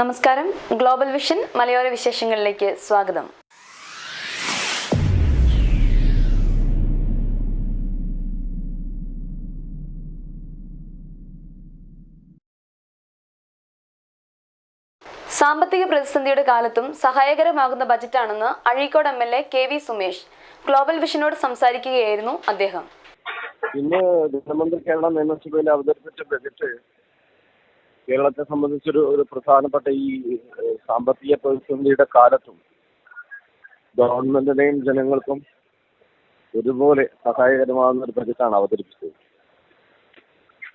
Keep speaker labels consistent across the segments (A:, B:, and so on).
A: നമസ്കാരം. Global vision മലയോര വിശേഷങ്ങളിലേക്ക് സ്വാഗതം. സാമ്പത്തിക പ്രതിസന്ധിയുടെ കാലത്തും സഹായകരമാകുന്ന ബജറ്റാണെന്ന് Azhikode M L A K V Sumesh global വിഷനോട് സംസാരിക്കുകയായിരുന്നു അദ്ദേഹം.
B: ഇന്ന് ധനമന്ത്രി കേരള നിയമസഭയിൽ അവതരിപ്പിച്ച ബജറ്റ് കേരളത്തെ സംബന്ധിച്ചൊരു ഒരു പ്രധാനപ്പെട്ട ഈ സാമ്പത്തിക പ്രതിസന്ധിയുടെ കാലത്തും ഗവൺമെന്റിനെയും ജനങ്ങൾക്കും ഒരുപോലെ സഹായകരമാകുന്ന ഒരു ബജറ്റാണ് അവതരിപ്പിച്ചത്.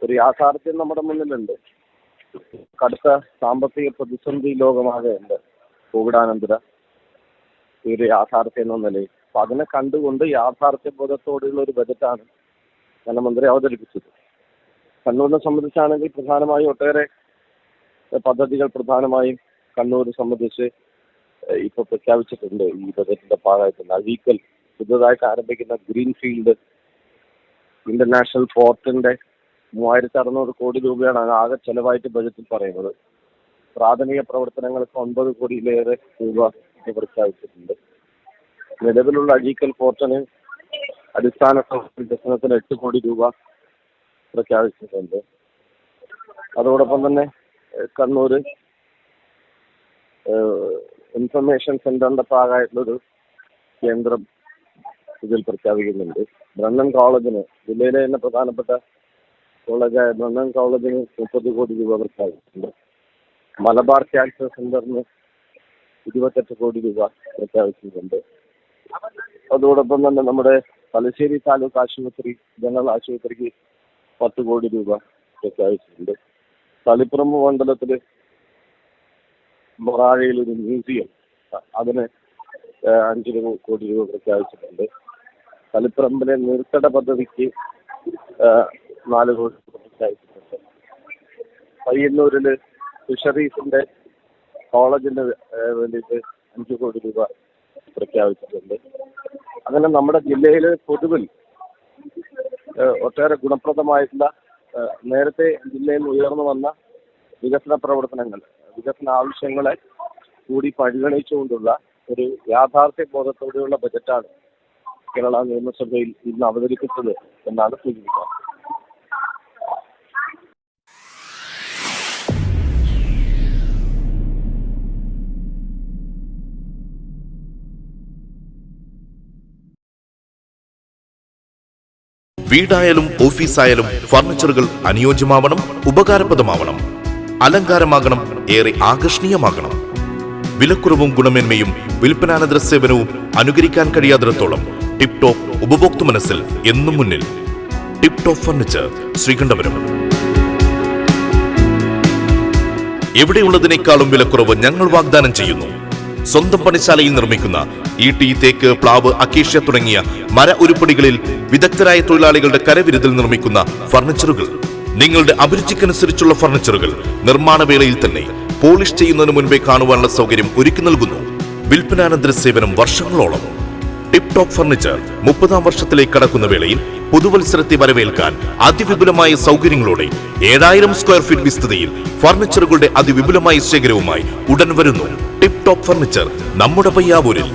B: ഒരു യാഥാർത്ഥ്യം നമ്മുടെ മുന്നിലുണ്ട്. കടുത്ത സാമ്പത്തിക പ്രതിസന്ധി ലോകമാകെ കോവിഡാനന്തര ഈ ഒരു യാഥാർത്ഥ്യം എന്ന നിലയിൽ. അപ്പൊ അതിനെ കണ്ടുകൊണ്ട് യാഥാർത്ഥ്യ ബോധത്തോടെയുള്ള ഒരു ബജറ്റാണ് ധനമന്ത്രി അവതരിപ്പിച്ചത്. കണ്ണൂരിനെ സംബന്ധിച്ചാണെങ്കിൽ പ്രധാനമായും ഒട്ടേറെ പദ്ധതികൾ പ്രധാനമായും കണ്ണൂർ സംബന്ധിച്ച് ഇപ്പൊ പ്രഖ്യാപിച്ചിട്ടുണ്ട് ഈ ബജറ്റിന്റെ ഭാഗമായിട്ട് നവീക്കൽ പുതുതായിട്ട് ആരംഭിക്കുന്ന ഗ്രീൻഫീൽഡ് ഇന്റർനാഷണൽ പോർട്ടിന്റെ മൂവായിരത്തി അറുന്നൂറ് കോടി രൂപയാണ് ആകെ ചെലവായിട്ട് ബജറ്റിൽ പറയുന്നത്. പ്രാഥമിക പ്രവർത്തനങ്ങൾക്ക് ഒൻപത് കോടിയിലേറെ രൂപ പ്രഖ്യാപിച്ചിട്ടുണ്ട്. നിലവിലുള്ള അഴീക്കൽ പോർട്ടിന് അടിസ്ഥാന വികസനത്തിന് എട്ട് കോടി രൂപ പ്രഖ്യാപിച്ചിട്ടുണ്ട്. അതോടൊപ്പം തന്നെ കണ്ണൂര്. ഇൻഫർമേഷൻ സെന്ററിന്റെ ഭാഗമായിട്ടുള്ളൊരു കേന്ദ്രം ഇതിൽ പ്രഖ്യാപിക്കുന്നുണ്ട്. ബ്രണ്ണൻ കോളേജിന് ജില്ലയിലെ തന്നെ പ്രധാനപ്പെട്ട കോളേജായ ബ്രണ്ണൻ കോളേജിന് മുപ്പത് കോടി രൂപ പ്രഖ്യാപിച്ചിട്ടുണ്ട്. മലബാർ ക്യാൻസർ സെന്ററിന് ഇരുപത്തെട്ട് കോടി രൂപ പ്രഖ്യാപിച്ചിട്ടുണ്ട്. അതോടൊപ്പം തന്നെ നമ്മുടെ തലശ്ശേരി താലൂക്ക് ആശുപത്രി ജനറൽ ആശുപത്രിക്ക് പത്ത് കോടി രൂപ പ്രഖ്യാപിച്ചിട്ടുണ്ട്. തളിപ്പുറമ്പ് മണ്ഡലത്തിൽ മൊറാഴയിൽ ഒരു മ്യൂസിയം അതിന് അഞ്ചു രൂപ കോടി രൂപ പ്രഖ്യാപിച്ചിട്ടുണ്ട്. തളിപ്പറമ്പിലെ നീർത്തട പദ്ധതിക്ക് നാല് കോടി പ്രഖ്യാപിച്ചിട്ടുണ്ട്. പയ്യന്നൂരിൽ ഫിഷറീസിന്റെ കോളേജിന് വേണ്ടിയിട്ട് അഞ്ച് കോടി രൂപ പ്രഖ്യാപിച്ചിട്ടുണ്ട്. അങ്ങനെ നമ്മുടെ ജില്ലയിലെ പൊതുവിൽ ഒട്ടേറെ ഗുണപ്രദമായിട്ടുള്ള നേരത്തെ ജില്ലയിൽ ഉയർന്നു വന്ന വികസന പ്രവർത്തനങ്ങൾ വികസന ആവശ്യങ്ങളെ കൂടി പരിഗണിച്ചുകൊണ്ടുള്ള ഒരു യാഥാർത്ഥ്യ ബോധത്തോടെയുള്ള ബജറ്റാണ് കേരള നിയമസഭയിൽ ഇന്ന് അവതരിപ്പിച്ചത് എന്നാണ് സൂചിപ്പിക്കുന്നത്.
C: വീടായാലും ഓഫീസായാലും ഫർണിച്ചറുകൾ അനുയോജ്യമാവണം ഉപകാരപ്രദമാവണം. അലങ്കാരമാകണം ഏറെ ആകർഷണീയമാകണം. വിലക്കുറവും ഗുണമേന്മയും വിൽപ്പനാനന്തര സേവനവും അനുകരിക്കാൻ കഴിയാത്തിടത്തോളം ടിപ് ടോപ്പ് ഉപഭോക്തൃ മനസ്സിൽ എന്നും മുന്നിൽ. Tip top furniture Sreekandapuram. എവിടെയുള്ളതിനേക്കാളും വിലക്കുറവ് ഞങ്ങൾ വാഗ്ദാനം ചെയ്യുന്നു. സ്വന്തം പണിശാലയിൽ നിർമ്മിക്കുന്ന ഈട്ടി തേക്ക് പ്ലാവ് അക്കേഷ്യ തുടങ്ങിയ മര ഉരുപ്പടികളിൽ വിദഗ്ധരായ തൊഴിലാളികളുടെ കരവിരുതിൽ നിർമ്മിക്കുന്ന ഫർണിച്ചറുകൾ. നിങ്ങളുടെ അഭിരുചിക്കനുസരിച്ചുള്ള ഫർണിച്ചറുകൾ നിർമ്മാണ വേളയിൽ തന്നെ പോളിഷ് ചെയ്യുന്നതിന് മുൻപേ കാണുവാനുള്ള സൗകര്യം ഒരുക്കി നൽകുന്നു. വിൽപ്പനാനന്തര സേവനം വർഷങ്ങളോളം. ടിപ് ടോപ്പ് ഫർണിച്ചർ മുപ്പതാം വർഷത്തിലേക്ക് കടക്കുന്ന വേളയിൽ പുതുവത്സരത്തെ വരവേൽക്കാൻ അതിവിപുലമായ സൗകര്യങ്ങളോടെ ഏഴായിരം സ്ക്വയർ ഫീറ്റ് വിസ്തൃതിയിൽ ഫർണിച്ചറുകളുടെ അതിവിപുലമായ ശേഖരവുമായി ഉടൻ വരുന്നു ടിപ് ടോപ്പ് ഫർണിച്ചർ നമ്മുടെ പയ്യാവൂരിൽ.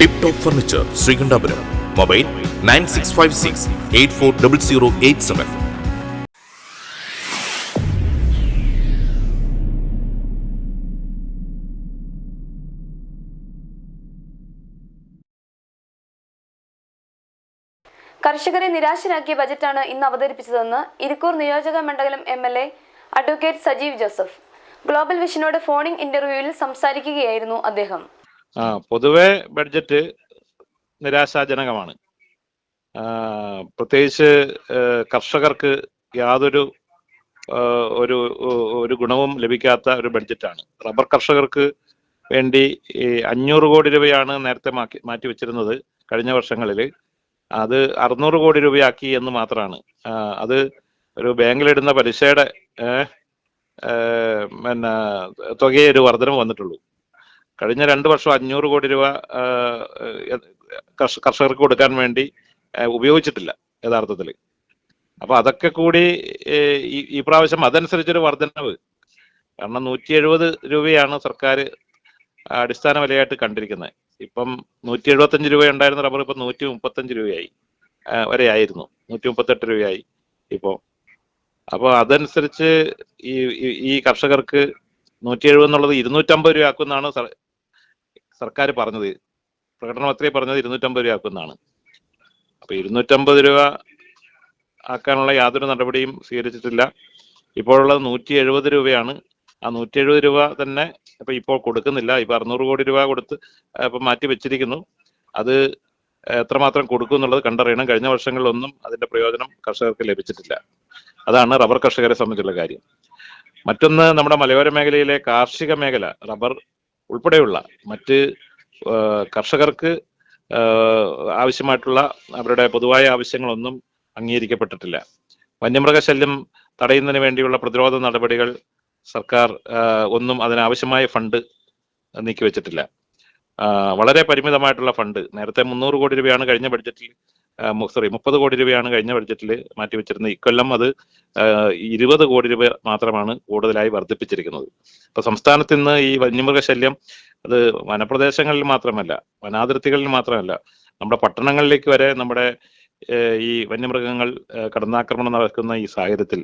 C: Tip top furniture Sreekandapuram. Mobile nine six five six eight four double zero eight seven.
A: കർഷകരെ നിരാശരാക്കിയ ബജറ്റാണ് ഇന്ന് അവതരിപ്പിച്ചതെന്ന് ഇരിക്കൂർ നിയോജക മണ്ഡലം M L A advocate Sajeev Joseph. Global വിഷനോട് phoning ഇന്റർവ്യൂവിൽ സംസാരിക്കുകയായിരുന്നു അദ്ദേഹം.
D: പൊതുവെ ബഡ്ജറ്റ് നിരാശാജനകമാണ്. പ്രത്യേകിച്ച് കർഷകർക്ക് യാതൊരു ഒരു ഒരു ഗുണവും ലഭിക്കാത്ത ഒരു ബഡ്ജറ്റാണ്. റബ്ബർ കർഷകർക്ക് വേണ്ടി അഞ്ഞൂറ് കോടി രൂപയാണ് നേരത്തെ മാറ്റി മാറ്റി വെച്ചിരുന്നത് കഴിഞ്ഞ വർഷങ്ങളിൽ അത് അറുന്നൂറ് കോടി രൂപയാക്കി എന്ന് മാത്രമാണ് അത് ഒരു ബാങ്കിലിടുന്ന പലിശയുടെ പിന്നെ തുകയെ ഒരു വർധനം വന്നിട്ടുള്ളൂ. കഴിഞ്ഞ രണ്ട് വർഷം അഞ്ഞൂറ് കോടി രൂപ കർഷകർക്ക് കൊടുക്കാൻ വേണ്ടി ഉപയോഗിച്ചിട്ടില്ല യഥാർത്ഥത്തിൽ അപ്പൊ അതൊക്കെ കൂടി ഈ പ്രാവശ്യം അതനുസരിച്ചൊരു വർധനവ്. കാരണം നൂറ്റി എഴുപത് രൂപയാണ് സർക്കാർ അടിസ്ഥാന വിലയായിട്ട് കണ്ടിരിക്കുന്നത്. ഇപ്പം നൂറ്റി എഴുപത്തഞ്ച് രൂപ ഉണ്ടായിരുന്ന റബ്ബർ ഇപ്പം നൂറ്റി മുപ്പത്തഞ്ച് രൂപയായി വരെ ആയിരുന്നു. നൂറ്റി മുപ്പത്തെട്ട് രൂപയായി ഇപ്പോൾ അപ്പോൾ അതനുസരിച്ച് ഈ ഈ- കർഷകർക്ക് നൂറ്റി എഴുപത് എന്നുള്ളത് ഇരുന്നൂറ്റമ്പത് രൂപ ആക്കുമെന്നാണ് സർ- സർക്കാർ പറഞ്ഞത്. പ്രകടന പത്രിക പറഞ്ഞത് ഇരുന്നൂറ്റമ്പത് രൂപ ആക്കുമെന്നാണ് അപ്പോൾ ഇരുന്നൂറ്റമ്പത് രൂപ ആക്കാനുള്ള യാതൊരു നടപടിയും സ്വീകരിച്ചിട്ടില്ല. ഇപ്പോഴുള്ളത് നൂറ്റി എഴുപത് രൂപയാണ്. ആ നൂറ്റി എഴുപത് രൂപ തന്നെ ഇപ്പൊ ഇപ്പോൾ കൊടുക്കുന്നില്ല. ഇപ്പൊ അറുന്നൂറ് കോടി രൂപ കൊടുത്ത് ഇപ്പൊ മാറ്റി വെച്ചിരിക്കുന്നു. അത് എത്രമാത്രം കൊടുക്കും എന്നുള്ളത് കണ്ടറിയണം. കഴിഞ്ഞ വർഷങ്ങളിലൊന്നും അതിന്റെ പ്രയോജനം കർഷകർക്ക് ലഭിച്ചിട്ടില്ല. അതാണ് റബ്ബർ കർഷകരെ സംബന്ധിച്ചുള്ള കാര്യം. മറ്റൊന്ന് നമ്മുടെ മലയോര മേഖലയിലെ കാർഷിക മേഖല റബ്ബർ ഉൾപ്പെടെയുള്ള മറ്റ് കർഷകർക്ക് ആവശ്യമായിട്ടുള്ള അവരുടെ പൊതുവായ ആവശ്യങ്ങളൊന്നും അംഗീകരിക്കപ്പെട്ടിട്ടില്ല. വന്യമൃഗശല്യം തടയുന്നതിന് വേണ്ടിയുള്ള പ്രതിരോധ നടപടികൾ സർക്കാർ ഒന്നും അതിനാവശ്യമായ ഫണ്ട് നീക്കി വെച്ചിട്ടില്ല. വളരെ പരിമിതമായിട്ടുള്ള ഫണ്ട്. നേരത്തെ മുന്നൂറ് കോടി രൂപയാണ് കഴിഞ്ഞ ബഡ്ജറ്റിൽ സോറി മുപ്പത് കോടി രൂപയാണ് കഴിഞ്ഞ ബഡ്ജറ്റിൽ മാറ്റിവെച്ചിരുന്നത് ഇക്കൊല്ലം അത് ഇരുപത് കോടി രൂപ മാത്രമാണ് കൂടുതലായി വർദ്ധിപ്പിച്ചിരിക്കുന്നത്. ഇപ്പൊ സംസ്ഥാനത്ത് ഇന്ന് ഈ വന്യമൃഗശല്യം അത് വനപ്രദേശങ്ങളിൽ മാത്രമല്ല വനാതിർത്തികളിൽ മാത്രമല്ല നമ്മുടെ പട്ടണങ്ങളിലേക്ക് വരെ നമ്മുടെ ഈ വന്യമൃഗങ്ങൾ കടന്നാക്രമണം നടക്കുന്ന ഈ സാഹചര്യത്തിൽ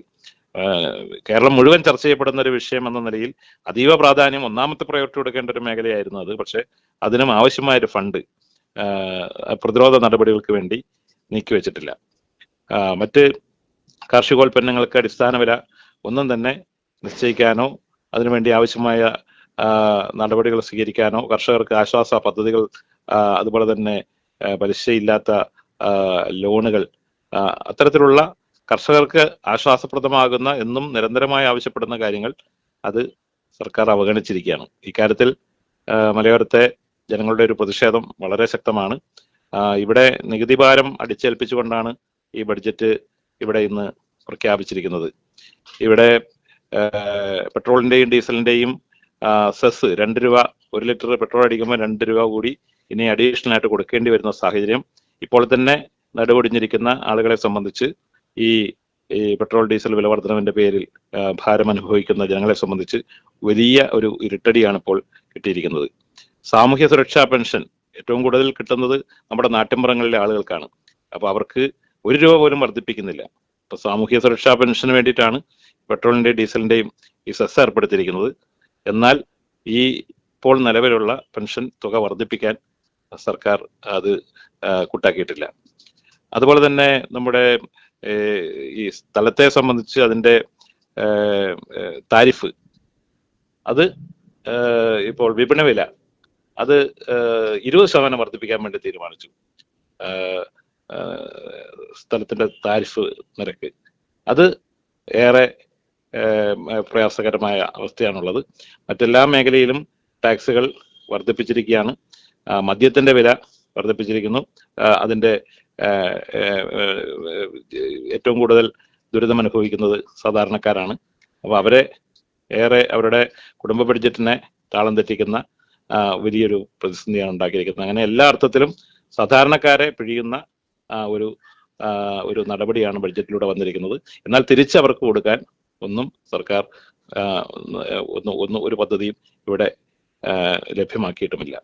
D: കേരളം മുഴുവൻ ചർച്ച ചെയ്യപ്പെടുന്ന ഒരു വിഷയം എന്ന നിലയിൽ അതീവ പ്രാധാന്യം ഒന്നാമത്തെ പ്രയോറിറ്റി കൊടുക്കേണ്ട ഒരു മേഖലയായിരുന്നു അത്. പക്ഷെ അതിനും ആവശ്യമായ ഒരു ഫണ്ട് പ്രതിരോധ നടപടികൾക്ക് വേണ്ടി നീക്കിവെച്ചിട്ടില്ല വെച്ചിട്ടില്ല. മറ്റ് കാർഷികോൽപ്പന്നങ്ങൾക്ക് അടിസ്ഥാന വില ഒന്നും തന്നെ നിശ്ചയിക്കാനോ അതിനുവേണ്ടി ആവശ്യമായ നടപടികൾ സ്വീകരിക്കാനോ കർഷകർക്ക് ആശ്വാസ പദ്ധതികൾ അതുപോലെ തന്നെ പലിശയില്ലാത്ത ലോണുകൾ അത്തരത്തിലുള്ള കർഷകർക്ക് ആശ്വാസപ്രദമാകുന്ന എന്നും നിരന്തരമായി ആവശ്യപ്പെടുന്ന കാര്യങ്ങൾ അത് സർക്കാർ അവഗണിച്ചിരിക്കുകയാണ്. ഇക്കാര്യത്തിൽ മലയോരത്തെ ജനങ്ങളുടെ ഒരു പ്രതിഷേധം വളരെ ശക്തമാണ്. ഇവിടെ നികുതി ഭാരം അടിച്ചേൽപ്പിച്ചുകൊണ്ടാണ് ഈ ബഡ്ജറ്റ് ഇവിടെ ഇന്ന് പ്രഖ്യാപിച്ചിരിക്കുന്നത്. ഇവിടെ പെട്രോളിന്റെയും ഡീസലിന്റെയും സെസ് രണ്ട് രൂപ ഒരു ലിറ്റർ പെട്രോൾ അടിക്കുമ്പോൾ രണ്ട് രൂപ കൂടി ഇനി അഡീഷണൽ ആയിട്ട് കൊടുക്കേണ്ടി വരുന്ന സാഹചര്യം ഇപ്പോൾ തന്നെ നടുപൊടിഞ്ഞിരിക്കുന്ന ആളുകളെ സംബന്ധിച്ച് ഈ ഈ പെട്രോൾ ഡീസൽ വില വർധനവിന്റെ പേരിൽ ഭാരം അനുഭവിക്കുന്ന ജനങ്ങളെ സംബന്ധിച്ച് വലിയ ഒരു ഇരുട്ടടിയാണ് ഇപ്പോൾ കിട്ടിയിരിക്കുന്നത്. സാമൂഹ്യ സുരക്ഷാ പെൻഷൻ ഏറ്റവും കൂടുതൽ കിട്ടുന്നത് നമ്മുടെ നാട്ടിൻപുറങ്ങളിലെ ആളുകൾക്കാണ്. അപ്പൊ അവർക്ക് ഒരു രൂപ പോലും വർദ്ധിപ്പിക്കുന്നില്ല ഇപ്പൊ സാമൂഹ്യ സുരക്ഷാ പെൻഷന് വേണ്ടിയിട്ടാണ് പെട്രോളിന്റെയും ഡീസലിന്റെയും ഈ സെസ് ഏർപ്പെടുത്തിയിരിക്കുന്നത്. എന്നാൽ ഈ ഇപ്പോൾ നിലവിലുള്ള പെൻഷൻ തുക വർദ്ധിപ്പിക്കാൻ സർക്കാർ അത് കൂട്ടാക്കിയിട്ടില്ല. അതുപോലെ തന്നെ നമ്മുടെ ഈ സ്ഥലത്തെ സംബന്ധിച്ച് ഏഹ്, താരിഫ്. അത് ഇപ്പോൾ വിപണി വില അത് ഇരുപത് ശതമാനം വർദ്ധിപ്പിക്കാൻ വേണ്ടി തീരുമാനിച്ചു. സ്ഥലത്തിന്റെ താരിഫ് നിരക്ക്. അത് ഏറെ പ്രയാസകരമായ അവസ്ഥയാണുള്ളത്. മറ്റെല്ലാ മേഖലയിലും ടാക്സുകൾ വർദ്ധിപ്പിച്ചിരിക്കുകയാണ്. മദ്യത്തിന്റെ വില വർദ്ധിപ്പിച്ചിരിക്കുന്നു. അതിന്റെ ഏറ്റവും കൂടുതൽ ദുരിതം അനുഭവിക്കുന്നത് സാധാരണക്കാരാണ്. അപ്പോൾ അവരെ ഏറെ അവരുടെ കുടുംബ ബഡ്ജറ്റിനെ താളം തെറ്റിക്കുന്ന വലിയൊരു പ്രതിസന്ധിയാണ് ഉണ്ടാക്കിയിരിക്കുന്നത്. അങ്ങനെ എല്ലാ അർത്ഥത്തിലും സാധാരണക്കാരെ പിഴിയുന്ന ഒരു ഒരു നടപടിയാണ് ബഡ്ജറ്റിലൂടെ വന്നിരിക്കുന്നത്. എന്നാൽ തിരിച്ചവർക്ക് കൊടുക്കാൻ ഒന്നും സർക്കാർ ഒന്ന് ഒന്ന് ഒരു പദ്ധതിയും ഇവിടെ ലഭ്യമാക്കിയിട്ടുമില്ല.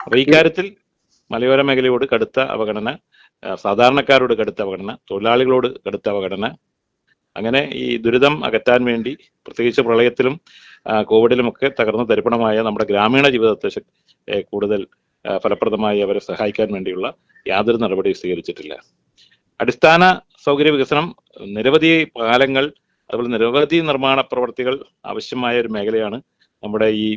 D: അപ്പൊ ഈ കാര്യത്തിൽ മലയോര മേഖലയോട് കടുത്ത അവഗണന സാധാരണക്കാരോട് കടുത്ത അവഗണന തൊഴിലാളികളോട് കടുത്ത അവഗണന. അങ്ങനെ ഈ ദുരിതം അകറ്റാൻ വേണ്ടി പ്രത്യേകിച്ച് പ്രളയത്തിലും കോവിഡിലും ഒക്കെ തകർന്ന തരിപ്പണമായ നമ്മുടെ ഗ്രാമീണ ജീവിതത്തെ കൂടുതൽ ഫലപ്രദമായി അവരെ സഹായിക്കാൻ വേണ്ടിയുള്ള യാതൊരു നടപടിയും സ്വീകരിച്ചിട്ടില്ല. അടിസ്ഥാന സൗകര്യ വികസനം നിരവധി പാലങ്ങൾ അതുപോലെ നിരവധി നിർമ്മാണ പ്രവർത്തികൾ ആവശ്യമായ ഒരു മേഖലയാണ് നമ്മുടെ ഈ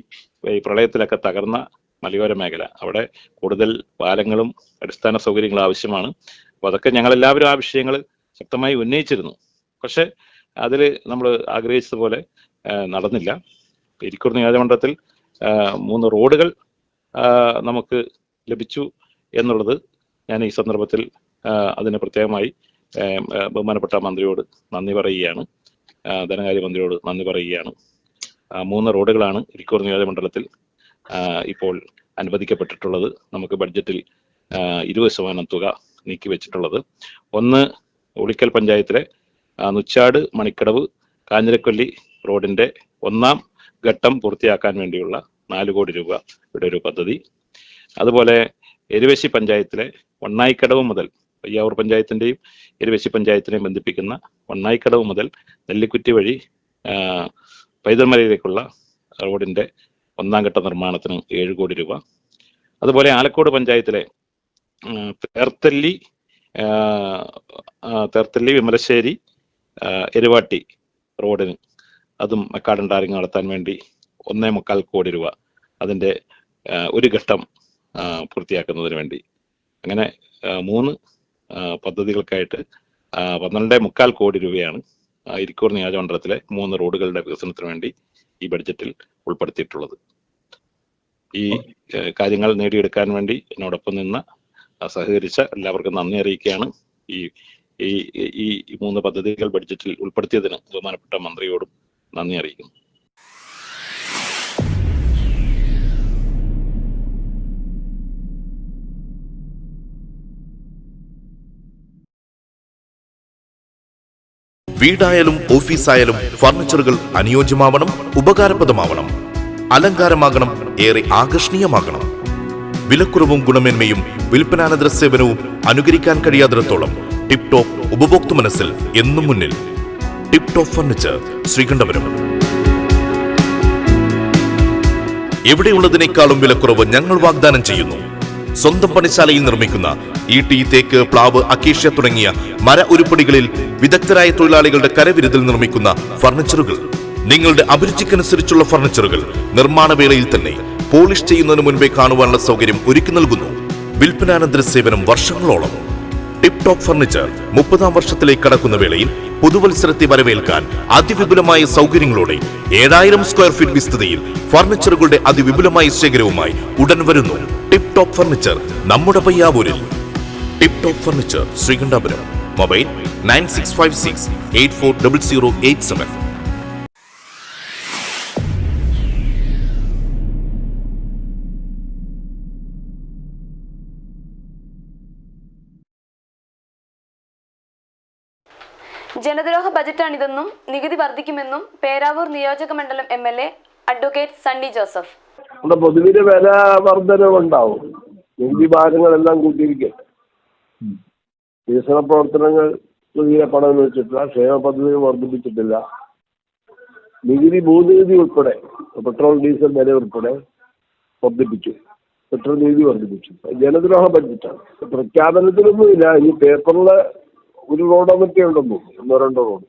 D: ഈ പ്രളയത്തിലൊക്കെ തകർന്ന മലയോര മേഖല. അവിടെ കൂടുതൽ പാലങ്ങളും അടിസ്ഥാന സൗകര്യങ്ങളും ആവശ്യമാണ്. അപ്പൊ അതൊക്കെ ഞങ്ങൾ എല്ലാവരും ആ വിഷയങ്ങൾ ശക്തമായി ഉന്നയിച്ചിരുന്നു. പക്ഷെ അതിൽ നമ്മൾ ആഗ്രഹിച്ചതുപോലെ പോലെ നടന്നില്ല. ഇരിക്കൂർ നിയോജകമണ്ഡലത്തിൽ മൂന്ന് റോഡുകൾ നമുക്ക് ലഭിച്ചു എന്നുള്ളത് ഞാൻ ഈ സന്ദർഭത്തിൽ അതിന് പ്രത്യേകമായി ബഹുമാനപ്പെട്ട മന്ത്രിയോട് നന്ദി പറയുകയാണ്. ധനകാര്യ മന്ത്രിയോട് നന്ദി പറയുകയാണ്. മൂന്ന് റോഡുകളാണ് ഇരിക്കൂർ നിയോജകമണ്ഡലത്തിൽ ഇപ്പോൾ അനുവദിക്കപ്പെട്ടിട്ടുള്ളത് നമുക്ക് ബഡ്ജറ്റിൽ ഇരുപത് ശതമാനം തുക നീക്കി വെച്ചിട്ടുള്ളത്. ഒന്ന് ഉളിക്കൽ പഞ്ചായത്തിലെ നുച്ചാട് മണിക്കടവ് കാഞ്ഞിരക്കൊല്ലി റോഡിന്റെ ഒന്നാം ഘട്ടം പൂർത്തിയാക്കാൻ വേണ്ടിയുള്ള നാല് കോടി രൂപ ഇവിടെ ഒരു പദ്ധതി. അതുപോലെ എരുവശി പഞ്ചായത്തിലെ വണ്ണായിക്കടവ് മുതൽ പയ്യാവൂർ പഞ്ചായത്തിന്റെയും എരുവശി പഞ്ചായത്തിനെയും ബന്ധിപ്പിക്കുന്ന വണ്ണായിക്കടവ് മുതൽ നെല്ലിക്കുറ്റി വഴി പൈതൽമലയിലേക്കുള്ള റോഡിന്റെ ഒന്നാം ഘട്ട നിർമ്മാണത്തിന് ഏഴ് കോടി രൂപ. അതുപോലെ ആലക്കോട് പഞ്ചായത്തിലെ തേർത്തല്ലി തേർത്തല്ലി വിമലശ്ശേരി എരുവാട്ടി റോഡിന് അതും മെക്കാടൻ ടാറിങ് നടത്താൻ വേണ്ടി ഒന്നേ മുക്കാൽ കോടി രൂപ അതിന്റെ ഒരു ഘട്ടം പൂർത്തിയാക്കുന്നതിന് വേണ്ടി. അങ്ങനെ മൂന്ന് പദ്ധതികൾക്കായിട്ട് പന്ത്രണ്ടേ മുക്കാൽ കോടി രൂപയാണ് ഇരിക്കൂർ നിയോജകമണ്ഡലത്തിലെ മൂന്ന് റോഡുകളുടെ വികസനത്തിന് വേണ്ടി ഈ ബഡ്ജറ്റിൽ ഉൾപ്പെടുത്തിയിട്ടുള്ളത്. ഈ കാര്യങ്ങൾ നേടിയെടുക്കാൻ വേണ്ടി എന്നോടൊപ്പം നിന്ന് സഹകരിച്ച എല്ലാവർക്കും നന്ദി അറിയിക്കുകയാണ്. ഈ ഈ ഈ മൂന്ന് പദ്ധതികൾ ബഡ്ജറ്റിൽ ഉൾപ്പെടുത്തിയതിന് ബഹുമാനപ്പെട്ട മന്ത്രിയോടും നന്ദി അറിയിക്കുന്നു.
C: വീടായാലും ഓഫീസായാലും ഫർണിച്ചറുകൾ അനുയോജ്യമാവണം ഉപകാരപ്രദമാവണം. അലങ്കാരമാകണം ഏറെ ആകർഷണീയമാകണം. വിലക്കുറവും ഗുണമേന്മയും വിൽപ്പനാനന്തര സേവനവും അനുകരിക്കാൻ കഴിയാത്തിടത്തോളം ടിപ് ടോപ്പ് ഉപഭോക്തൃ മനസ്സിൽ എന്നും മുന്നിൽ. Tip top furniture Sreekandapuram. എവിടെയുള്ളതിനേക്കാളും വിലക്കുറവ് ഞങ്ങൾ വാഗ്ദാനം ചെയ്യുന്നു. സ്വന്തം പണിശാലയിൽ നിർമ്മിക്കുന്ന ഈട്ടി തേക്ക് പ്ലാവ് അക്കേഷ്യ തുടങ്ങിയ മര ഉരുപ്പടികളിൽ വിദഗ്ധരായ തൊഴിലാളികളുടെ കരവിരുതിൽ നിർമ്മിക്കുന്ന ഫർണിച്ചറുകൾ. നിങ്ങളുടെ അഭിരുചിക്കനുസരിച്ചുള്ള ഫർണിച്ചറുകൾ നിർമ്മാണ വേളയിൽ തന്നെ പോളിഷ് ചെയ്യുന്നതിന് മുൻപേ കാണുവാനുള്ള സൗകര്യം ഒരുക്കി നൽകുന്നു. വിൽപ്പനാനന്തര സേവനം വർഷങ്ങളോളം. ടിപ് ടോപ്പ് ഫർണിച്ചർ മുപ്പതാം വർഷത്തിലേക്ക് കടക്കുന്ന വേളയിൽ പുതുവത്സരത്തെ വരവേൽക്കാൻ അതിവിപുലമായ സൗകര്യങ്ങളോടെ ഏഴായിരം സ്ക്വയർ ഫീറ്റ് വിസ്തൃതിയിൽ ഫർണിച്ചറുകളുടെ അതിവിപുലമായ ശേഖരവുമായി ഉടൻ വരുന്നു ടിപ് ടോപ്പ് ഫർണിച്ചർ നമ്മുടെ പയ്യാവൂരിൽ. Tip top furniture Sreekandapuram. Mobile nine six five six eight four double zero eight seven.
A: ജനദ്രോഹ ബജറ്റാണിതെന്നും നികുതി വർദ്ധിക്കുമെന്നും പേരാവൂർ നിയോജക മണ്ഡലം M L A advocate Sunny Joseph.
B: പൊതുവിന് വില വർധനവുണ്ടാവും. നികുതി ഭാരങ്ങളെല്ലാം കൂട്ടിയിരിക്കും. വികസന പ്രവർത്തനങ്ങൾ പുതിയ പണം വെച്ചിട്ടില്ല ക്ഷേമ പദ്ധതികൾ വർദ്ധിപ്പിച്ചിട്ടില്ല. നികുതി ഭൂനികുതി ഉൾപ്പെടെ പെട്രോൾ ഡീസൽ വില ഉൾപ്പെടെ വർദ്ധിപ്പിച്ചു. പെട്രോൾ നികുതി വർദ്ധിപ്പിച്ചു. ജനദ്രോഹ ബഡ്ജറ്റാണ് പ്രഖ്യാപനത്തിലൊന്നുമില്ല. ഈ പേപ്പറിൽ ഒരു റോഡോ മറ്റേ ഉണ്ടെന്നു ഒന്നോ രണ്ടോ റോഡ്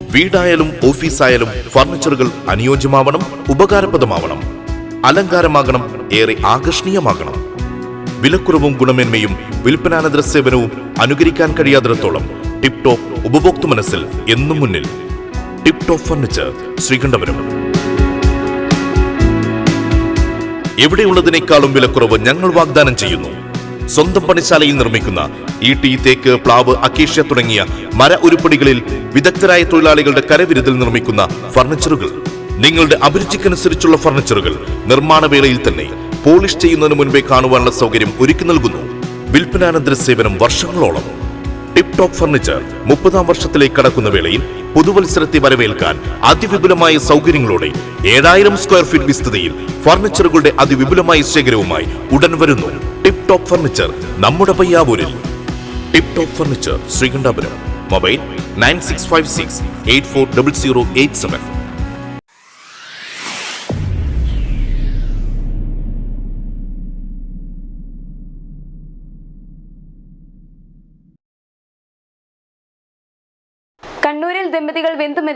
C: വീടായാലും ഓഫീസായാലും ഫർണിച്ചറുകൾ അനുയോജ്യമാവണം ഉപകാരപ്രദമാവണം. അലങ്കാരമാകണം ഏറെ ആകർഷണീയമാകണം. വിലക്കുറവും ഗുണമേന്മയും വിൽപ്പനാനന്തര സേവനവും അനുകരിക്കാൻ കഴിയാത്തിടത്തോളം ടിപ് ടോപ്പ് ഉപഭോക്തൃ മനസ്സിൽ എന്നും മുന്നിൽ. Tip top furniture Sreekandapuram. എവിടെയുള്ളതിനേക്കാളും വിലക്കുറവ് ഞങ്ങൾ വാഗ്ദാനം ചെയ്യുന്നു. സ്വന്തം പണിശാലയിൽ നിർമ്മിക്കുന്ന ഈട്ടി തേക്ക് പ്ലാവ് അക്കേഷ്യ തുടങ്ങിയ മര ഉരുപ്പടികളിൽ വിദഗ്ധരായ തൊഴിലാളികളുടെ കരവിരുതിൽ നിർമ്മിക്കുന്ന ഫർണിച്ചറുകൾ. നിങ്ങളുടെ അഭിരുചിക്കനുസരിച്ചുള്ള ഫർണിച്ചറുകൾ നിർമ്മാണ വേളയിൽ തന്നെ പോളിഷ് ചെയ്യുന്നതിന് മുൻപേ കാണുവാനുള്ള സൗകര്യം ഒരുക്കി നൽകുന്നു. വിൽപ്പനാനന്തര സേവനം വർഷങ്ങളോളം. ടിപ് ടോപ്പ് ഫർണിച്ചർ മുപ്പതാം വർഷത്തിലേക്ക് കടക്കുന്ന വേളയിൽ പുതുവത്സരത്തെ വരവേൽക്കാൻ അതിവിപുലമായ സൗകര്യങ്ങളോടെ ഏഴായിരം സ്ക്വയർ ഫീറ്റ് വിസ്തൃതിയിൽ ഫർണിച്ചറുകളുടെ അതിവിപുലമായ ശേഖരവുമായി ഉടൻ വരുന്നു ടിപ് ടോപ്പ് ഫർണിച്ചർ നമ്മുടെ പയ്യാവൂരിൽ. Tip top furniture Sreekandapuram. Mobile nine six five six eight four double zero eight seven.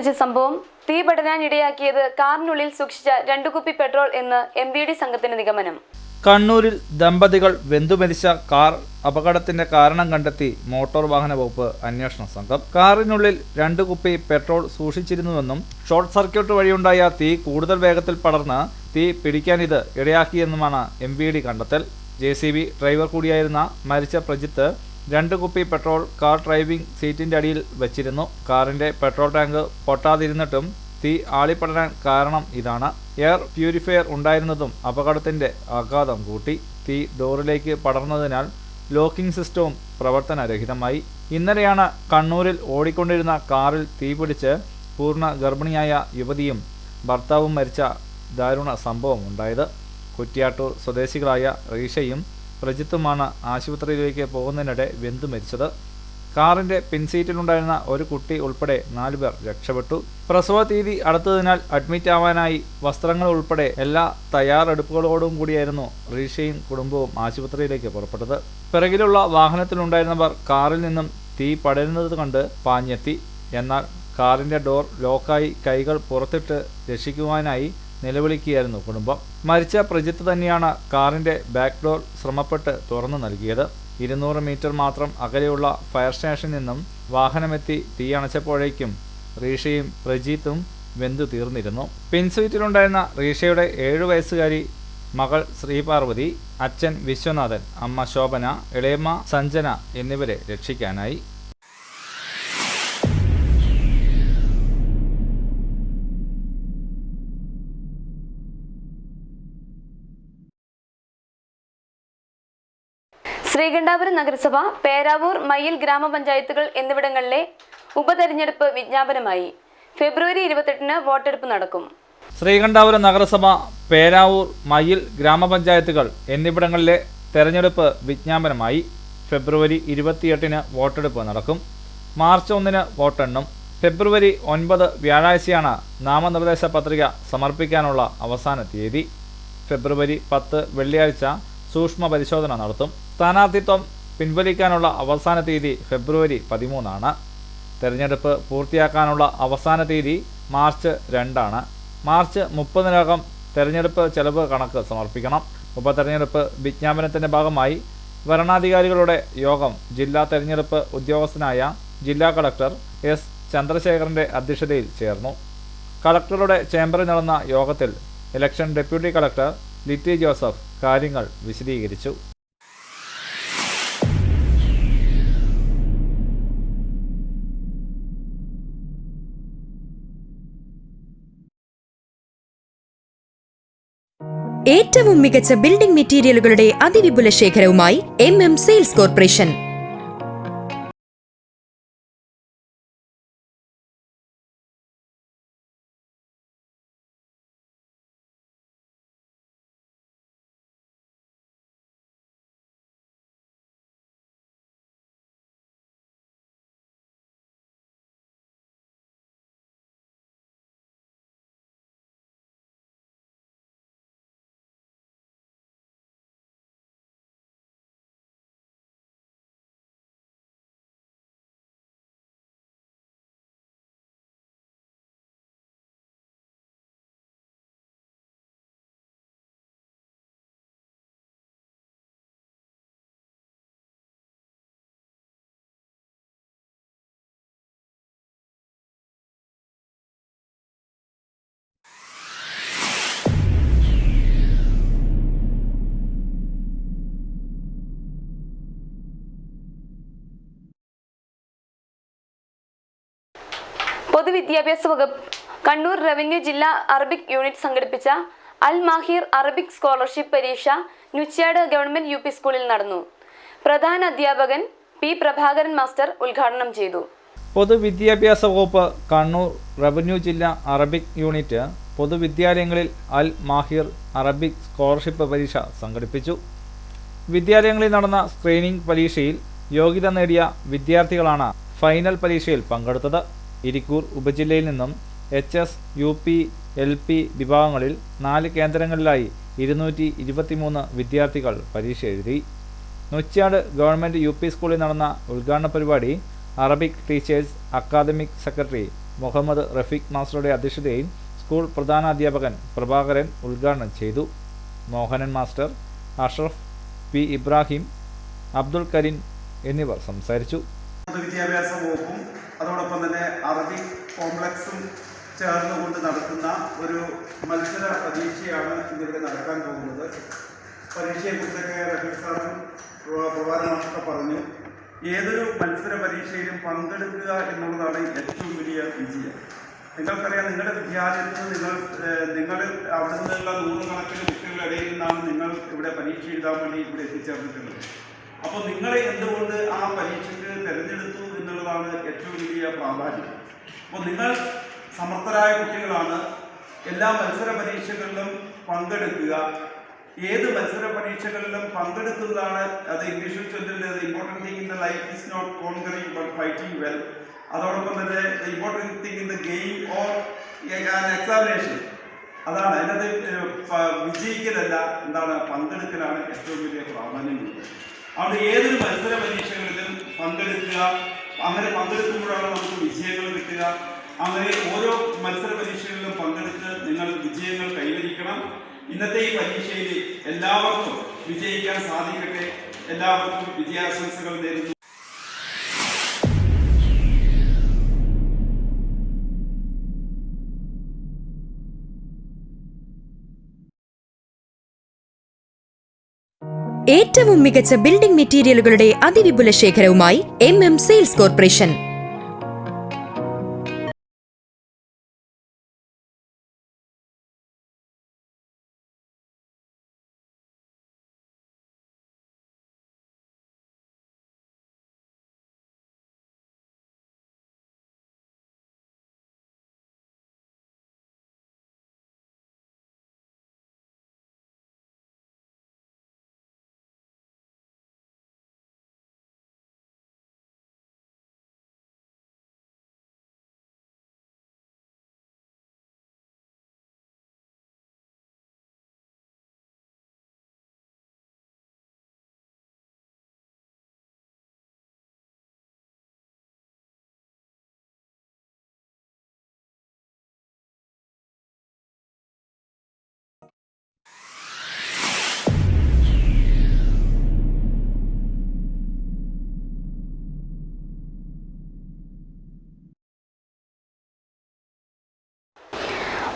A: ദമ്പതികൾ സംഭവം തീ പടരാനിടയാക്കിയത് കാറിനുള്ളിൽ സൂക്ഷിച്ച രണ്ടു കുപ്പി പെട്രോൾ എന്ന് എം ബി ഡി സംഘത്തിന്റെ നിഗമനം.
E: കണ്ണൂരിൽ ദമ്പതികൾ വെന്തുമരിച്ച കാർ അപകടത്തിന്റെ കാരണം കണ്ടെത്തി മോട്ടോർ വാഹന വകുപ്പ് അന്വേഷണ സംഘം. കാറിനുള്ളിൽ രണ്ട് കുപ്പി പെട്രോൾ സൂക്ഷിച്ചിരുന്നുവെന്നും ഷോർട്ട് സർക്യൂട്ട് വഴിയുണ്ടായ തീ കൂടുതൽ വേഗത്തിൽ പടർന്ന് തീ പിടിക്കാനിത് ഇടയാക്കിയെന്നുമാണ് എം വി ഡി കണ്ടെത്തൽ. ജെ സി ബി ഡ്രൈവർ കൂടിയായിരുന്ന മരിച്ച പ്രജിത്ത് രണ്ട് കുപ്പി പെട്രോൾ കാർ ഡ്രൈവിംഗ് സീറ്റിന്റെ അടിയിൽ വെച്ചിരുന്നു. കാറിന്റെ പെട്രോൾ ടാങ്ക് പൊട്ടാതിരുന്നിട്ടും തീ ആളിപ്പടരാൻ കാരണം ഇതാണ്. എയർ പ്യൂരിഫയർ ഉണ്ടായിരുന്നതും അപകടത്തിന്റെ ആഘാതം കൂട്ടി. തീ ഡോറിലേക്ക് പടർന്നതിനാൽ ലോക്കിംഗ് സിസ്റ്റവും പ്രവർത്തനരഹിതമായി. ഇന്നലെയാണ് കണ്ണൂരിൽ ഓടിക്കൊണ്ടിരുന്ന കാറിൽ തീപിടിച്ച് പൂർണ ഗർഭിണിയായ യുവതിയും ഭർത്താവും മരിച്ച ദാരുണ സംഭവം ഉണ്ടായത് കുറ്റ്യാട്ടൂർ സ്വദേശികളായ റീഷയും പ്രജിത്തുമാണ് ആശുപത്രിയിലേക്ക് പോകുന്നതിനിടെ വെന്തു മരിച്ചത്. കാറിന്റെ പിൻസീറ്റിലുണ്ടായിരുന്ന ഒരു കുട്ടി ഉൾപ്പെടെ നാലുപേർ രക്ഷപ്പെട്ടു. പ്രസവ തീയതി അടുത്തതിനാൽ അഡ്മിറ്റ് ആവാനായി വസ്ത്രങ്ങൾ ഉൾപ്പെടെ എല്ലാ തയ്യാറെടുപ്പുകളോടും കൂടിയായിരുന്നു റീഷയും കുടുംബവും ആശുപത്രിയിലേക്ക് പുറപ്പെട്ടത്. പിറകിലുള്ള വാഹനത്തിലുണ്ടായിരുന്നവർ കാറിൽ നിന്നും തീ പടരുന്നത് കണ്ട് പാഞ്ഞെത്തി. എന്നാൽ കാറിന്റെ ഡോർ ലോക്കായി കൈകൾ പുറത്തിട്ട് രക്ഷിക്കുവാനായി നിലവിളിക്കുകയായിരുന്നു കുടുംബം. മരിച്ച പ്രജിത്ത് തന്നെയാണ് കാറിന്റെ ബാക്ക് ഡോർ ശ്രമപ്പെട്ട് തുറന്നു നൽകിയത്. ഇരുന്നൂറ് മീറ്റർ മാത്രം അകലെയുള്ള ഫയർ സ്റ്റേഷനിൽ നിന്നും വാഹനമെത്തി തീ അണച്ചപ്പോഴേക്കും റീഷയും പ്രജീത്തും വെന്തു തീർന്നിരുന്നു. പിൻസീറ്റിലുണ്ടായിരുന്ന റീഷയുടെ ഏഴു വയസ്സുകാരി മകൾ ശ്രീപാർവതി അച്ഛൻ വിശ്വനാഥൻ അമ്മ ശോഭന ഇളയമ്മ സഞ്ജന എന്നിവരെ രക്ഷിക്കാനായി.
A: ശ്രീകണ്ഠാപുരം നഗരസഭ പേരാവൂർ മയ്യിൽ ഗ്രാമപഞ്ചായത്തുകൾ എന്നിവിടങ്ങളിലെ ഉപതെരഞ്ഞെടുപ്പ് വിജ്ഞാപനമായി ഫെബ്രുവരി ഇരുപത്തെട്ടിന് വോട്ടെടുപ്പ് നടക്കും.
E: ശ്രീകണ്ഠാപുരം നഗരസഭ പേരാവൂർ മയ്യിൽ ഗ്രാമപഞ്ചായത്തുകൾ എന്നിവിടങ്ങളിലെ തെരഞ്ഞെടുപ്പ് വിജ്ഞാപനമായി ഫെബ്രുവരി ഇരുപത്തിയെട്ടിന് വോട്ടെടുപ്പ് നടക്കും. മാർച്ച് ഒന്നിന് വോട്ടെണ്ണും. ഫെബ്രുവരി ഒൻപത് വ്യാഴാഴ്ചയാണ് നാമനിർദ്ദേശ പത്രിക സമർപ്പിക്കാനുള്ള അവസാന തീയതി. ഫെബ്രുവരി പത്ത് വെള്ളിയാഴ്ച സൂക്ഷ്മ പരിശോധന നടത്തും. സ്ഥാനാർത്ഥിത്വം പിൻവലിക്കാനുള്ള അവസാന തീയതി ഫെബ്രുവരി പതിമൂന്നാണ്. തെരഞ്ഞെടുപ്പ് പൂർത്തിയാക്കാനുള്ള അവസാന തീയതി മാർച്ച് രണ്ടാണ്. മാർച്ച് മുപ്പതിനകം തെരഞ്ഞെടുപ്പ് ചെലവ് കണക്ക് സമർപ്പിക്കണം. ഉപതെരഞ്ഞെടുപ്പ് വിജ്ഞാപനത്തിന്റെ ഭാഗമായി ഭരണാധികാരികളുടെ യോഗം ജില്ലാ തെരഞ്ഞെടുപ്പ് ഉദ്യോഗസ്ഥനായ ജില്ലാ കളക്ടർ എസ്. ചന്ദ്രശേഖരന്റെ അധ്യക്ഷതയിൽ ചേർന്നു. കളക്ടറുടെ ചേംബറിൽ നടന്ന യോഗത്തിൽ election deputy collector Litty Joseph കാര്യങ്ങൾ വിശദീകരിച്ചു.
F: ഏറ്റവും മികച്ച ബിൽഡിംഗ് മെറ്റീരിയലുകളുടെ അതിവിപുല ശേഖരവുമായി എം എം സെയിൽസ് കോർപ്പറേഷൻ
A: പൊതുവിദ്യാഭ്യാസ വകുപ്പ് കണ്ണൂർ റവന്യൂ ജില്ലാ അറബിക് യൂണിറ്റ് സംഘടിപ്പിച്ച അൽ മാഹിർ അറബിക് സ്കോളർഷിപ്പ് പരീക്ഷ നുച്ചിയാട് ഗവൺമെന്റ് യു സ്കൂളിൽ നടന്നു. പ്രധാന അധ്യാപകൻ പി പ്രഭാകരൻ മാസ്റ്റർ ഉദ്ഘാടനം ചെയ്തു.
E: പൊതുവിദ്യാഭ്യാസ വകുപ്പ് കണ്ണൂർ റവന്യൂ ജില്ലാ അറബിക് യൂണിറ്റ് പൊതുവിദ്യാലയങ്ങളിൽ അൽ മാഹിർ അറബിക് സ്കോളർഷിപ്പ് പരീക്ഷ സംഘടിപ്പിച്ചു. വിദ്യാലയങ്ങളിൽ നടന്ന സ്ക്രീനിംഗ് പരീക്ഷയിൽ യോഗ്യത നേടിയ വിദ്യാർത്ഥികളാണ് ഫൈനൽ പരീക്ഷയിൽ പങ്കെടുത്തത്. ഇരിക്കൂർ ഉപജില്ലയിൽ നിന്നും H S U P L P വിഭാഗങ്ങളിൽ നാല് കേന്ദ്രങ്ങളിലായി ഇരുന്നൂറ്റി ഇരുപത്തിമൂന്ന് വിദ്യാർത്ഥികൾ പരീക്ഷ എഴുതി. നൊച്ചാട് ഗവൺമെന്റ് യു പി സ്കൂളിൽ നടന്ന ഉദ്ഘാടന പരിപാടി Arabic teachers academic secretary Muhammad Rafeeq മാസ്റ്ററുടെ അധ്യക്ഷതയിൽ സ്കൂൾ പ്രധാനാധ്യാപകൻ പ്രഭാകരൻ ഉദ്ഘാടനം ചെയ്തു. മോഹനൻ മാസ്റ്റർ അഷ്റഫ് പി ഇബ്രാഹിം അബ്ദുൾ കരീം എന്നിവർ സംസാരിച്ചു.
G: വിദ്യാഭ്യാസ വകുപ്പും അതോടൊപ്പം തന്നെ അറബിക് കോംപ്ലക്സും ചേർന്നുകൊണ്ട് നടത്തുന്ന ഒരു മത്സര പരീക്ഷയാണ് ഇന്നിവിടെ നടക്കാൻ പോകുന്നത്. പരീക്ഷയെക്കുറിച്ചൊക്കെ റഫീഖ് സാറും പ്രഭാതമാഷൊക്കെ പറഞ്ഞു. ഏതൊരു മത്സര പരീക്ഷയിലും പങ്കെടുക്കുക എന്നുള്ളതാണ് ഏറ്റവും വലിയ വിജയം. നിങ്ങൾക്കറിയാം നിങ്ങളുടെ വിദ്യാലയത്തിൽ നിങ്ങൾ നിങ്ങൾ അവിടെ നിന്നുള്ള നൂറുകണക്കിന് കുട്ടികളുടെ ഇടയിൽ നിന്നാണ് നിങ്ങൾ ഇവിടെ പരീക്ഷ എഴുതാൻ വേണ്ടി ഇവിടെ എത്തിച്ചേർന്നിട്ടുള്ളത്. അപ്പോൾ നിങ്ങളെ എന്തുകൊണ്ട് ആ പരീക്ഷയ്ക്ക് തിരഞ്ഞെടുത്തു എന്നുള്ളതാണ് ഏറ്റവും വലിയ പ്രാധാന്യം അപ്പോൾ നിങ്ങൾ സമർത്ഥരായ കുട്ടികളാണ്. എല്ലാ മത്സര പരീക്ഷകളിലും പങ്കെടുക്കുക. ഏത് മത്സര പരീക്ഷകളിലും പങ്കെടുക്കുന്നതാണ് അത് ഇംഗ്ലീഷിൽ ചൊല്ലുന്നത്. Important thing in the life is not conquering but fighting well അതോടൊപ്പം തന്നെ the important thing in the game or examination അതാണ് അതിനകത്ത് വിജയിക്കലല്ല എന്താണ് പങ്കെടുക്കലാണ് ഏറ്റവും വലിയ പ്രാധാന്യമുള്ളത് അതുകൊണ്ട് ഏതൊരു മത്സര പരീക്ഷകളിലും പങ്കെടുക്കുക അങ്ങനെ പങ്കെടുക്കുമ്പോഴാണ് നമുക്ക് വിജയങ്ങൾ കിട്ടുക. അങ്ങനെ ഓരോ മത്സര പരീക്ഷകളിലും പങ്കെടുത്ത് നിങ്ങൾ വിജയങ്ങൾ കൈവരിക്കണം. ഇന്നത്തെ ഈ പരീക്ഷയിൽ എല്ലാവർക്കും വിജയിക്കാൻ സാധിക്കട്ടെ. എല്ലാവർക്കും വിജയാശംസകൾ നേരുന്നു.
F: ഏറ്റവും മികച്ച ബിൽഡിംഗ് മെറ്റീരിയലുകളുടെ അതിവിപുല ശേഖരവുമായി M M sales corporation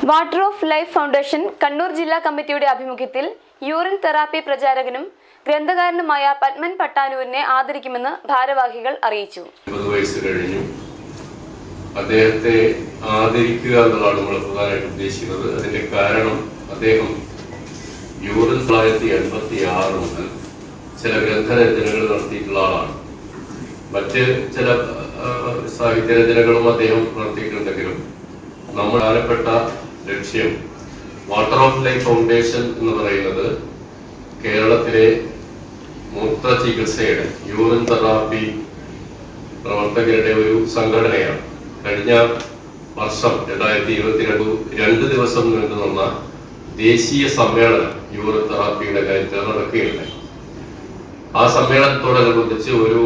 A: water of life foundation Kannur ജില്ലാ കമ്മിറ്റിയുടെ ആഭിമുഖ്യത്തിൽ യൂറിൻ തെറാപ്പി പ്രചാരകനും ഗ്രന്ഥകാരനുമായ പത്മൻ പട്ടാനൂരിനെ ആദരിക്കുമെന്ന് ഭാരവാഹികൾ അറിയിച്ചു.
H: വയസ്സ് കഴിഞ്ഞു. അദ്ദേഹത്തെ ആദരിക്കുക എന്നുള്ളതാണ് നമ്മൾ പ്രധാനമായിട്ട് ഉദ്ദേശിക്കുന്നത്. അതിന്റെ കാരണം അദ്ദേഹം യൂറിൻ തൊള്ളായിരത്തി എൺപത്തി ആറ് മുതൽ ചില ഗ്രന്ഥരചനകൾ നടത്തിയിട്ടുള്ള ആളാണ്. മറ്റ് ചില ആ, സാഹിത്യ രചനകളും അദ്ദേഹം നടത്തിയിട്ടുണ്ടെങ്കിലും നമ്മൾ പ്രധാനപ്പെട്ട ലക്ഷ്യം. വാട്ടർ ഓഫ് ലൈഫ് ഫൗണ്ടേഷൻ എന്ന് പറയുന്നത് കേരളത്തിലെ മൂത്ര ചികിത്സയുടെ യൂറിൻ തെറാപ്പി പ്രവർത്തകരുടെ ഒരു സംഘടനയാണ്. കഴിഞ്ഞ വർഷം രണ്ടായിരത്തി ഇരുപത്തിരണ്ട് രണ്ട് ദിവസം നീണ്ടു നിന്ന ദേശീയ സമ്മേളനം യൂറിൻ തെറാപ്പിയുടെ കാര്യത്തിൽ നടക്കുകയുണ്ടായി ആ സമ്മേളനത്തോടനുബന്ധിച്ച് ഒരു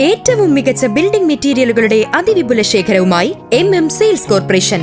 F: ഏറ്റവും മികച്ച ബിൽഡിംഗ് മെറ്റീരിയലുകളുടെ അതിവിപുല ശേഖരവുമായി എം എം സെയിൽസ് കോർപ്പറേഷൻ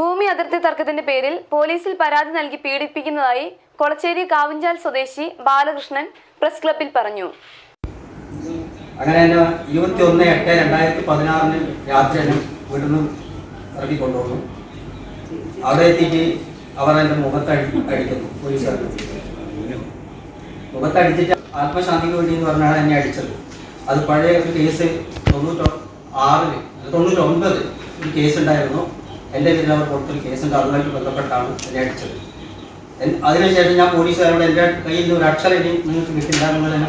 A: ഭൂമി അതിർത്തി തർക്കത്തിന്റെ പേരിൽ പോലീസിൽ പരാതി നൽകി പീഡിപ്പിക്കുന്നതായി കൊളച്ചേരി കാവുഞ്ചാൽ സ്വദേശി ബാലകൃഷ്ണൻ പ്രസ് ക്ലബിൽ പറഞ്ഞു.
I: അങ്ങനെ തന്നെ ഇരുപത്തി ഒന്ന് എട്ട് രണ്ടായിരത്തി പതിനാറിന് രാത്രി തന്നെ വീട്ടിൽ നിന്ന് ഇറക്കി കൊണ്ടുവന്നു. അവിടെ എത്തിയിട്ട് അവർ എന്റെ മുഖത്ത് അടിക്കുന്നു പോലീസുകാർ മുഖത്തടിച്ചിട്ട് ആത്മശാന്തിക്ക് വേണ്ടി എന്ന് പറഞ്ഞാണ് എന്നെ അടിച്ചത്. അത് പഴയ ഒരു കേസ് തൊണ്ണൂറ്റോ ആറിൽ തൊണ്ണൂറ്റൊൻപത് ഒരു കേസ് ഉണ്ടായിരുന്നു. എന്റെ പേരിൽ അവർ കൊടുത്തൊരു കേസുണ്ട് അതുമായിട്ട് ബന്ധപ്പെട്ടാണ് എന്നെ അടിച്ചത്. അതിനുശേഷം ഞാൻ പോലീസുകാരോട് എന്റെ കയ്യിൽ നിന്ന് ഒരു അക്ഷരം ഇനി നിങ്ങൾക്ക് കിട്ടില്ല നിങ്ങൾ എന്നെ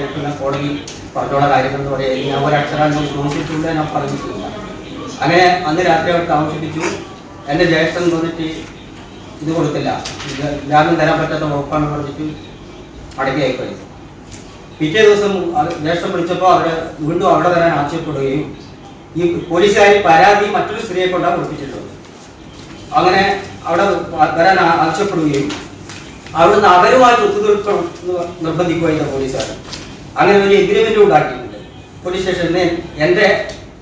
I: എനിക്ക് ഞാൻ കോടതി പറഞ്ഞോളാം കാര്യങ്ങൾ എന്ന് പറയാം ഞാൻ ഒരു അക്ഷരം നോക്കിയിട്ടില്ല ഞാൻ പറഞ്ഞിട്ടില്ല. അങ്ങനെ അന്ന് രാത്രി അവർ താമസിപ്പിച്ചു. എന്റെ ജ്യേഷ്ഠൻ വന്നിട്ട് ഇത് കൊടുത്തില്ല. ജാമ്യം തരാൻ പറ്റാത്ത വകുപ്പാണ് പറഞ്ഞിട്ട് അടക്കി അയക്കുകയായി പിറ്റേ ദിവസം ജ്യേഷ്ഠം വിളിച്ചപ്പോൾ അവിടെ വീണ്ടും അവിടെ തരാൻ ആവശ്യപ്പെടുകയും ഈ പോലീസുകാരി പരാതി മറ്റൊരു സ്ത്രീയെ കൊണ്ടാണ് കൊടുപ്പിച്ചിട്ടുള്ളത് അങ്ങനെ അവിടെ വരാൻ ആവശ്യപ്പെടുകയും അവിടുന്ന് അവരുമായിട്ട് ഒത്തുതീർപ്പ് നിർബന്ധിക്കുകയായിരുന്നു പോലീസുകാർ അങ്ങനെ ഒരു എഗ്രിമെന്റ് ഉണ്ടാക്കിയിട്ടുണ്ട്. പോലീസ് സ്റ്റേഷനിൽ എന്റെ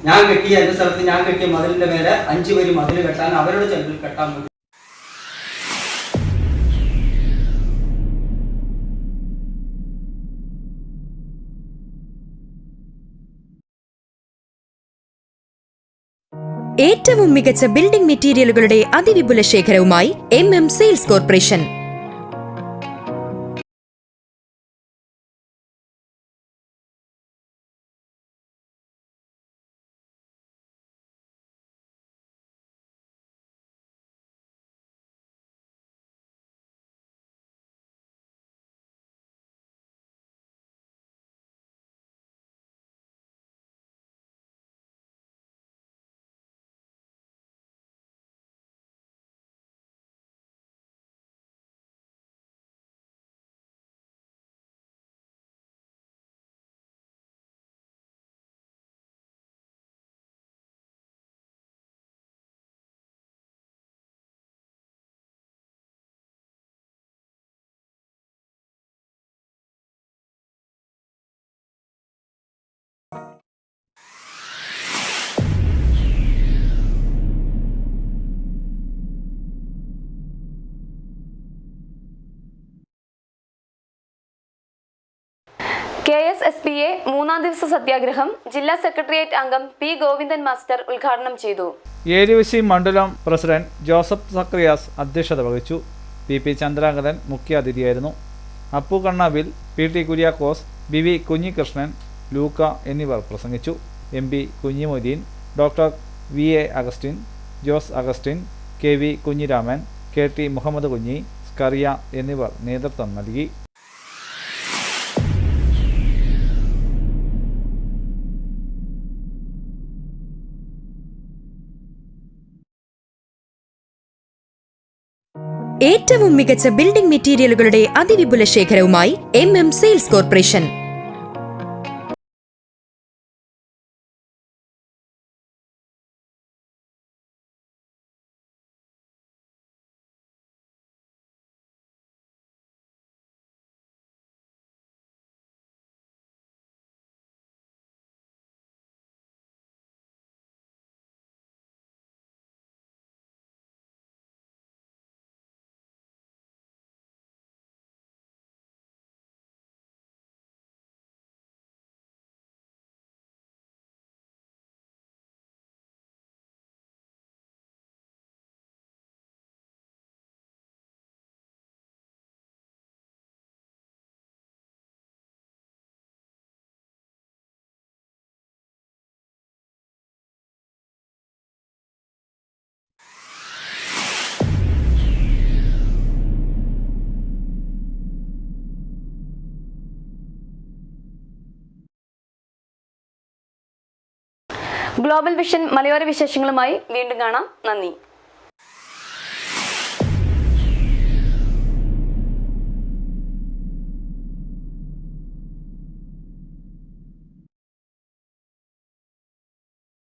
I: ഞാൻ കെട്ടിയ എന്റെ സ്ഥലത്ത് ഞാൻ കെട്ടിയ മതിലിന്റെ മേലെ അഞ്ചു പേര് മതിൽ കെട്ടാൻ അവരുടെ ചെലവിൽ കെട്ടാൻ
F: ഏറ്റവും മികച്ച ബിൽഡിംഗ് മെറ്റീരിയലുകളുടെ അതിവിപുല ശേഖരവുമായി M M sales corporation
A: K S S P A മൂന്നാം ദിവസ സത്യാഗ്രഹം ജില്ലാ സെക്രട്ടേറിയറ്റ് അംഗം പി ഗോവിന്ദൻ മാസ്റ്റർ ഉദ്ഘാടനം ചെയ്തു.
E: ഏരിവശി മണ്ഡലം പ്രസിഡന്റ് ജോസഫ് സക്രിയാസ് അധ്യക്ഷത വഹിച്ചു. പി പി ചന്ദ്രാംഗതൻ മുഖ്യാതിഥിയായിരുന്നു. Appu Kannavil P T Kuriakose B V Kunhikrishnan Luka എന്നിവർ പ്രസംഗിച്ചു. M P Kunhimoideen doctor V A Augustine Jose Augustine K V Kunhiraman K T Muhammad Kunhi Scaria എന്നിവർ നേതൃത്വം നൽകി.
F: ഏറ്റവും മികച്ച ബിൽഡിംഗ് മെറ്റീരിയലുകളുടെ അതിവിപുല ശേഖരവുമായി M M sales corporation.
A: Global vision മലയോര വിശേഷങ്ങളുമായി വീണ്ടും കാണാം. നന്ദി.